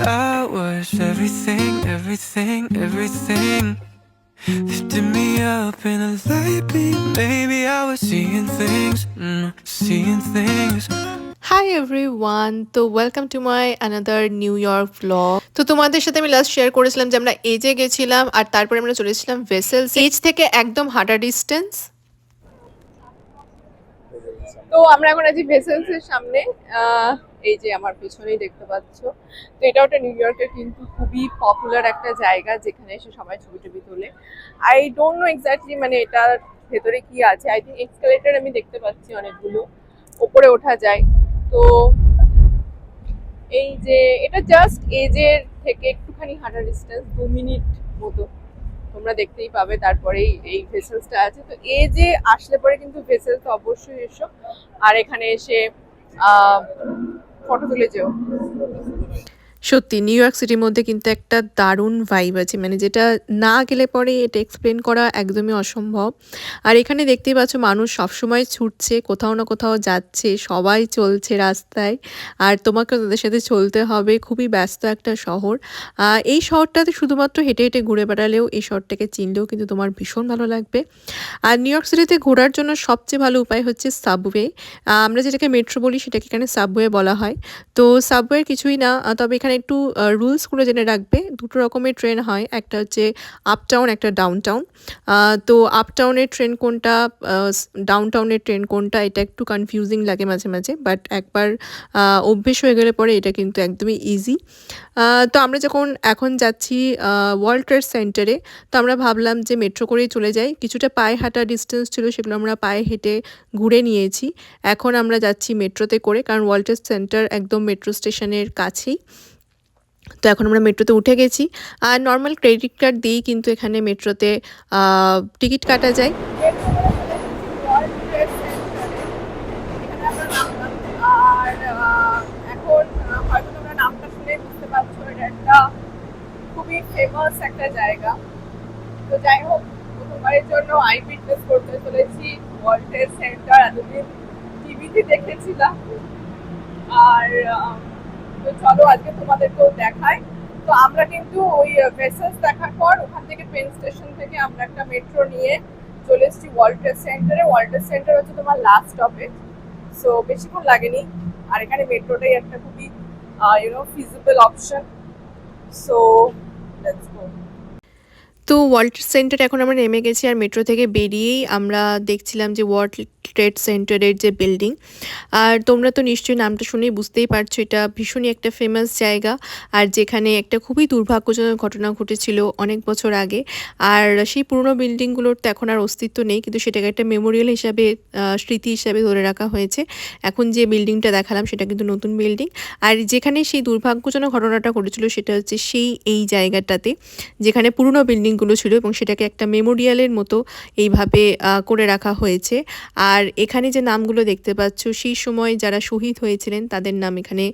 showers, everything, everything, everything. Lifted me up in a light beam. Maybe I was seeing things, mm, seeing things. Hi everyone তো welcome to my another New York blog তো তোমাদের সাথে আমি last share করেছিলাম যে আমরা এজে গেছিলাম আর তারপরে আমরা চলেছিলাম ভেসেলস এজ থেকে একদম হাঁটা ডিস্টেন্স তো আমরা এখন আছি ভেসেলস এর সামনে আহ, এই যে আমার পেছনেই দেখতে পাচ্ছ। তো এটা ওটা নিউ ইয়র্কের কিন্তু খুবই পপুলার একটা জায়গা যেখানে এসে সবাই ছবি টবি তোলে। আই ডোন্ট নো এক্স্যাক্টলি মানে এটার ভেতরে কি আছে। আই থিঙ্ক এক্সকালেটার আমি দেখতে পাচ্ছি অনেকগুলো। ওপরে ওঠা যায়। তো এই যে এটা জাস্ট এজের থেকে একটুখানি হাঁটা ডিস্টেন্স দু মিনিট মতো। তোমরা দেখতেই পাবে তারপরেই এই ভেসেলসটা আছে। তো এই যে আসলে পরে কিন্তু ভেসেলস অবশ্যই এসো। আর এখানে এসে ফটো তুলে যেও সত্যি নিউ ইয়র্ক সিটির মধ্যে কিন্তু একটা দারুণ ভাইব আছে। মানে যেটা না গেলে পরে এটা এক্সপ্লেন করা একদমই অসম্ভব। আর এখানে দেখতেই পাচ্ছ, মানুষ সবসময় ছুটছে, কোথাও না কোথাও যাচ্ছে, সবাই চলছে রাস্তায়। আর তোমাকে তাদের সাথে চলতে হবে, খুবই ব্যস্ত একটা শহর। এই শহরটাতে শুধুমাত্র হেঁটে হেঁটে ঘুরে বেড়ালেও এই শহরটাকে চিনলেও কিন্তু তোমার ভীষণ ভালো লাগবে। আর নিউ ইয়র্ক সিটিতে ঘোরার জন্য সবচেয়ে ভালো উপায় হচ্ছে সাবওয়ে আমরা যেটাকে মেট্রো বলি, সেটাকে এখানে সাবওয়ে বলা হয়। তো সাবওয়ে কিছুই না তবে এখানে একটু রুলসগুলো জেনে রাখবে। দুটো রকমের ট্রেন হয়। একটা হচ্ছে আপ টাউন একটা ডাউন টাউন তো আপ টাউনের ট্রেন কোনটা ডাউন টাউনের ট্রেন কোনটা, এটা একটু কনফিউজিং লাগে মাঝে মাঝে। বাট একবার অভ্যেস হয়ে গেলে পরে এটা কিন্তু একদমই ইজি তো আমরা যখন এখন যাচ্ছি ওয়ার্ল্ড ট্রেড সেন্টারে তো আমরা ভাবলাম যে মেট্রো করেই চলে যাই। কিছুটা পায়ে হাঁটা ডিস্টেন্স ছিল, সেগুলো আমরা পায়ে হেঁটে ঘুরে নিয়েছি। এখন আমরা যাচ্ছি মেট্রোতে করে, কারণ ওয়ার্ল্ড ট্রেড সেন্টার একদম মেট্রো স্টেশনের কাছেই। তো এখন আমরা মেট্রোতে উঠে গেছি। আর নর্মাল ক্রেডিট কার্ড দিয়েই কিন্তু এখানে মেট্রোতে টিকিট কাটা যায়। খুবই ফেমাস একটা জায়গা তো যাই হোক প্রথমবারের জন্য আই করতে চলেছি সেন্টার টিভিতে আর তো চলো আজকে তোমাদেরকেও দেখাই। তো আমরা কিন্তু ওই ভেসেলস দেখার পর ওখান থেকে পেন স্টেশন থেকে আমরা একটা মেট্রো নিয়ে চলে এসেছি ওয়ার্ল্ড ট্রেড সেন্টারে ওয়ার্ল্ড ট্রেড সেন্টার হচ্ছে তোমার লাস্ট স্টপেজ সো বেশিক্ষণ লাগেনি। আর এখানে মেট্রোটাই একটা খুবই you know feasible option so let's go তো ওয়ার্ল্ড সেন্টার এখন আমরা নেমে গেছি আর মেট্রো থেকে বেরিয়েই আমরা দেখছিলাম যে ওয়ার্ল্ড ট্রেড সেন্টারের যে বিল্ডিং আর তোমরা তো নিশ্চয়ই নামটা শুনেই বুঝতেই পারছ, এটা ভীষণই একটা ফেমাস জায়গা। আর যেখানে একটা খুবই দুর্ভাগ্যজনক ঘটনা ঘটেছিল অনেক বছর আগে। আর সেই পুরনো বিল্ডিংগুলোর তো এখন আর অস্তিত্ব নেই, কিন্তু সেটাকে একটা মেমোরিয়াল হিসাবে স্মৃতি হিসাবে ধরে রাখা হয়েছে। এখন যে বিল্ডিংটা দেখালাম, সেটা কিন্তু নতুন বিল্ডিং আর যেখানে সেই দুর্ভাগ্যজনক ঘটনাটা ঘটেছিল, সেটা হচ্ছে সেই, এই জায়গাটাতে, যেখানে পুরনো বিল্ডিংগুলো ছিল এবং সেটাকে একটা মেমোরিয়ালের মতো এইভাবে করে রাখা হয়েছে। আর এখানে যে নামগুলো দেখতে পাচ্ছ, সেই সময় যারা শহীদ হয়েছিলেন তাদের নাম এখানে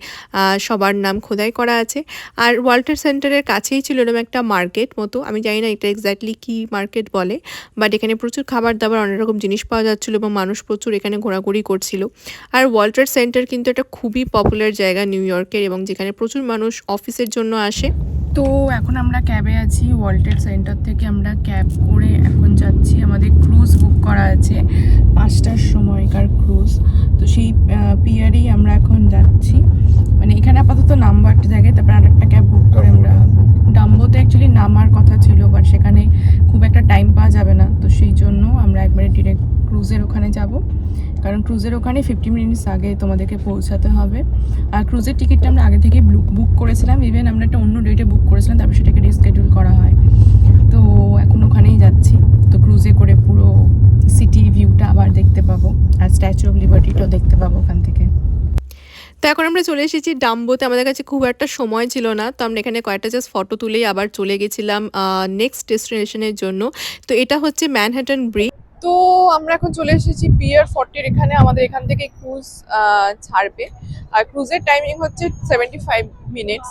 সবার নাম খোদাই করা আছে। আর ওয়াল্টার সেন্টারের কাছেই ছিল এরকম একটা মার্কেট মতো, আমি জানি না এটা এক্স্যাক্টলি কি মার্কেট বলে বাট এখানে প্রচুর খাবার দাবার অনেক রকম জিনিস পাওয়া যাচ্ছিল এবং মানুষ প্রচুর এখানে ঘোরাঘুরি করছিল। আর ওয়াল্টার সেন্টার কিন্তু একটা খুবই পপুলার জায়গা নিউ ইয়র্কের এবং যেখানে প্রচুর মানুষ অফিসের জন্য আসে। তো এখন আমরা ক্যাবে আছি ওয়ার্ল্টেড সেন্টার থেকে আমরা ক্যাব করে এখন যাচ্ছি। আমাদের ক্রুজ বুক করা আছে পাঁচটার সময়কার ক্রুজ তো সেই পিয়ারেই আমরা এখন যাচ্ছি। মানে এখানে আপাতত নাম্বার একটা জায়গায় তারপর আরেকটা ক্যাব বুক করে আমরা ডাম্বোতে অ্যাকচুয়ালি নামার কথা ছিল বাট সেখানে খুব একটা টাইম পাওয়া যাবে না। তো সেই জন্য আমরা একবারে ডিরেক্ট ক্রুজের ওখানে যাব। কারণ ক্রুজের ওখানে ফিফটি মিনিটস আগে তোমাদেরকে পৌঁছাতে হবে। আর ক্রুজের টিকিটটা আমরা আগে থেকেই বুক করেছিলাম। ইভেন আমরা একটা অন্য ডেটে বুক করেছিলাম তারপর সেটাকে রিস্কেডিউল করা হয়। তো এখন ওখানেই যাচ্ছি। তো ক্রুজে করে পুরো সিটি ভিউটা আবার দেখতে পাবো। আর স্ট্যাচু অফ লিবার্টিটাও দেখতে পাবো ওখান থেকে। তো এখন আমরা চলে এসেছি ডাম্বোতে। আমাদের কাছে খুব একটা সময় ছিল না। তো আমরা এখানে কয়েকটা জাস্ট ফটো তুলেই আবার চলে গেছিলাম নেক্সট ডেস্টিনেশনের জন্য। তো এটা হচ্ছে ম্যানহাটন ব্রিজ তো আমরা এখন চলে এসেছি পিয়ার ফর্টির এখানে আমাদের এখান থেকে ক্রুজ ছাড়বে। আর ক্রুজের টাইমিং হচ্ছে সেভেন্টি ফাইভ মিনিটস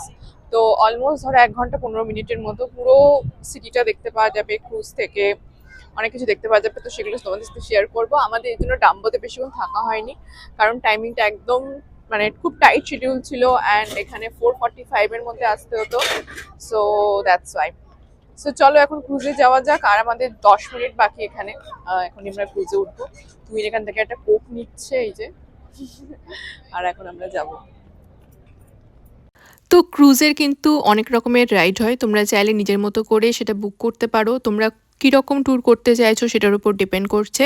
তো অলমোস্ট ধরো এক ঘণ্টা পনেরো মিনিটের মতো পুরো সিটিটা দেখতে পাওয়া যাবে ক্রুজ থেকে অনেক কিছু দেখতে পাওয়া যাবে। তো সেগুলো তোমাদের সাথে শেয়ার করব। আমাদের এই জন্য ডাম্বোতে বেশিক্ষণ থাকা হয়নি, কারণ টাইমিংটা একদম মানে খুব টাইট শিডিউল ছিল। অ্যান্ড এখানে ফোর ফর্টি ফাইভের মধ্যে আসতে হতো। সো দ্যাটস ওয়াই সো চলো এখন ক্রুজে যাওয়া যাক, আর আমাদের দশ মিনিট বাকি এখানে। এখন আমরা ক্রুজে উঠবো। তুমি এখান থেকে একটা কোক নিচ্ছে, এই যে। আর এখন আমরা যাব। তো ক্রুজের কিন্তু অনেক রকমের রাইড হয়। তোমরা চাইলে নিজের মতো করে সেটা বুক করতে পারো। তোমরা কীরকম ট্যুর করতে চাইছো সেটার উপর ডিপেন্ড করছে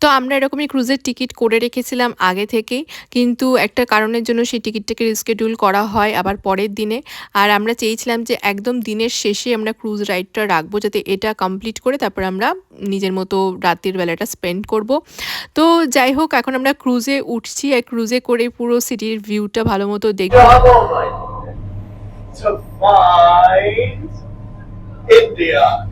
তো আমরা এরকমই ক্রুজের টিকিট করে রেখেছিলাম আগে থেকেই কিন্তু একটা কারণের জন্য সেই টিকিটটাকে রিস্কেডিউল করা হয় আবার পরের দিনে আর আমরা চেয়েছিলাম যে একদম দিনের শেষে আমরা ক্রুজ রাইডটা রাখব যাতে এটা কমপ্লিট করে তারপর আমরা নিজের মতো রাতের বেলাটা স্পেন্ড করব তো যাই হোক এখন আমরা ক্রুজে উঠছি আর ক্রুজে করে পুরো সিটির ভিউটা ভালো মতো দেখব India.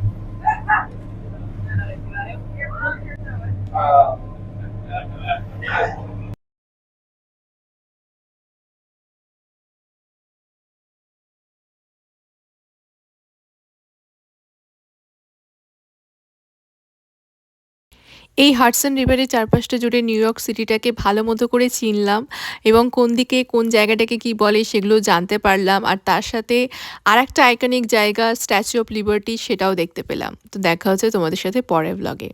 এই হাডসন রিভারের চারপাশটা জুড়ে নিউ ইয়র্ক সিটিটাকে ভালো মতো করে চিনলাম এবং কোন দিকে কোন জায়গাটাকে কি বলে সেগুলো জানতে পারলাম আর তার সাথে আর একটা আইকনিক জায়গা স্ট্যাচু অফ লিবার্টি সেটাও দেখতে পেলাম। তো দেখা হচ্ছে তোমাদের সাথে পরের ব্লগে